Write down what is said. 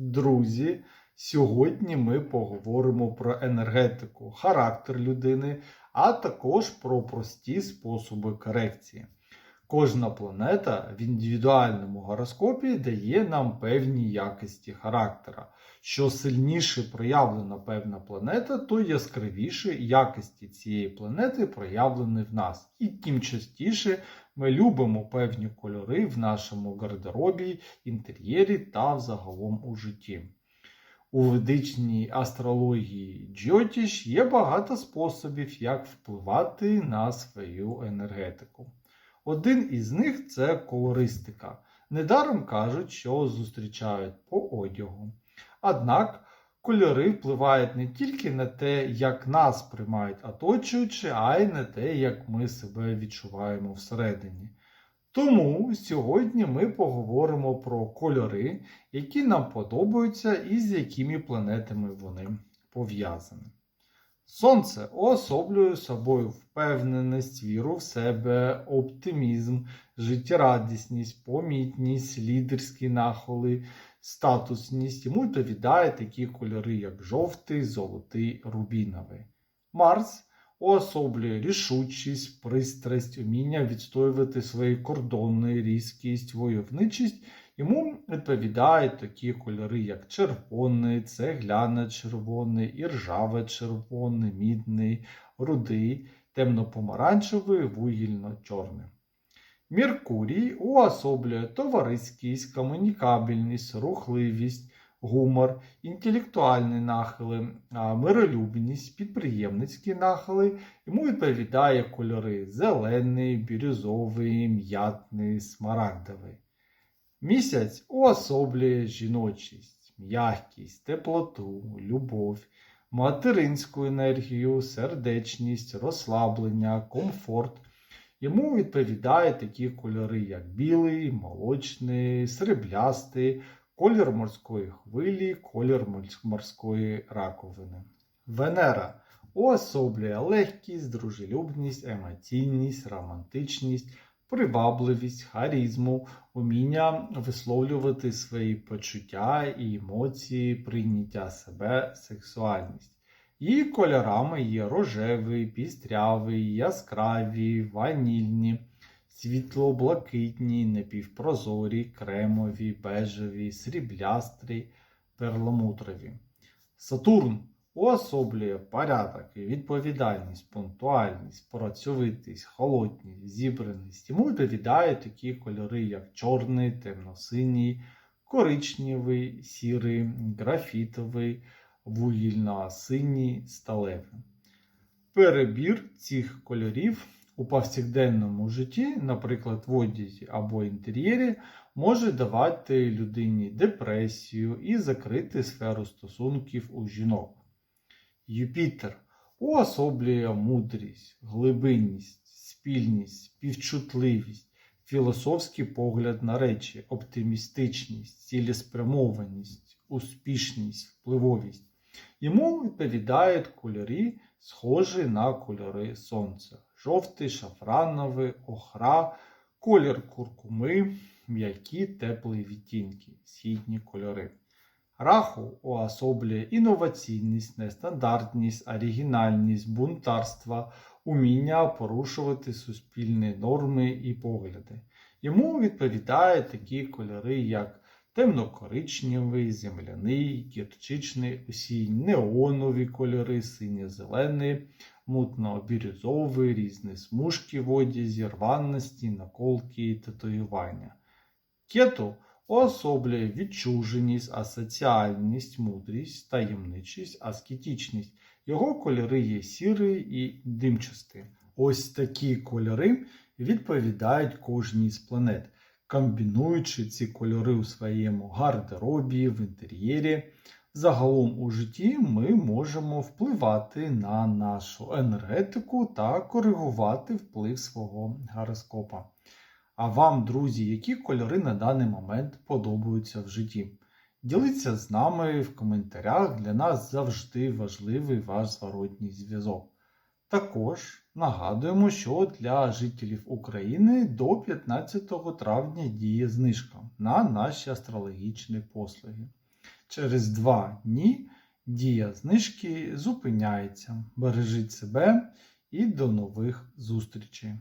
Друзі, сьогодні ми поговоримо про енергетику, характер людини, а також про прості способи корекції. Кожна планета в індивідуальному гороскопі дає нам певні якості характера. Що сильніше проявлена певна планета, то яскравіше якості цієї планети проявлені в нас. І тим частіше ми любимо певні кольори в нашому гардеробі, інтер'єрі та взагалом у житті. У ведичній астрології Джотіш є багато способів, як впливати на свою енергетику. Один із них це колористика. Недаром кажуть, що зустрічають по одягу. Однак кольори впливають не тільки на те, як нас приймають оточуючі, а й на те, як ми себе відчуваємо всередині. Тому сьогодні ми поговоримо про кольори, які нам подобаються і з якими планетами вони пов'язані. Сонце уособлює собою впевненість, віру в себе, оптимізм, життєрадісність, помітність, лідерські нахили, статусність. Йому відповідає такі кольори, як жовтий, золотий, рубіновий. Марс уособлює рішучість, пристрасть, уміння відстоювати свої кордони, різкість, войовничість. Йому відповідають такі кольори, як червоний, цегляно-червоний, іржаве-червоний, мідний, рудий, темно-помаранчевий, вугільно-чорний. Меркурій уособлює товариськість, комунікабельність, рухливість, гумор, інтелектуальні нахили, миролюбність, підприємницькі нахили. Йому відповідає кольори зелений, бірюзовий, м'ятний, смарагдовий. Місяць уособлює жіночість, м'якість, теплоту, любов, материнську енергію, сердечність, розслаблення, комфорт. Йому відповідають такі кольори, як білий, молочний, сріблястий, колір морської хвилі, колір морської раковини. Венера уособлює легкість, дружелюбність, емоційність, романтичність, привабливість, харізму, уміння висловлювати свої почуття і емоції, прийняття себе, сексуальність. Її кольорами є рожевий, пістрявий, яскраві, ванільні, світло-блакитні, напівпрозорі, кремові, бежеві, сріблястрі, перламутрові. Сатурн уособлює порядок відповідальність, пунктуальність, працьовитість, холодність, зібраність. Йому відповідають такі кольори, як чорний, темно-синій, коричневий, сірий, графітовий, вугільно-синій, сталевий. Перебір цих кольорів у повсякденному житті, наприклад, в одязі або інтер'єрі, може давати людині депресію і закрити сферу стосунків у жінок. Юпітер уособлює мудрість, глибинність, спільність, співчутливість, філософський погляд на речі, оптимістичність, цілеспрямованість, успішність, впливовість. Йому відповідають кольори, схожі на кольори сонця: жовтий, шафрановий, охра, колір куркуми, м'які теплі відтінки, східні кольори. Раху уособлює інноваційність, нестандартність, оригінальність, бунтарство, уміння порушувати суспільні норми і погляди. Йому відповідають такі кольори, як темно-коричневий, земляний, гірчичний, усі неонові кольори, синьо-зелений, мутно-бірюзовий, різні смужки в одязі, рваності, наколки і татуювання. Кету уособлює відчуженість, асоціальність, мудрість, таємничість, аскетичність. Його кольори є сірий і димчастий. Ось такі кольори відповідають кожній з планет. Комбінуючи ці кольори у своєму гардеробі, в інтер'єрі, загалом у житті ми можемо впливати на нашу енергетику та коригувати вплив свого гороскопа. А вам, друзі, які кольори на даний момент подобаються в житті? Діліться з нами в коментарях, для нас завжди важливий ваш зворотній зв'язок. Також нагадуємо, що для жителів України до 15 травня діє знижка на наші астрологічні послуги. Через два дні дія знижки зупиняється. Бережіть себе і до нових зустрічей!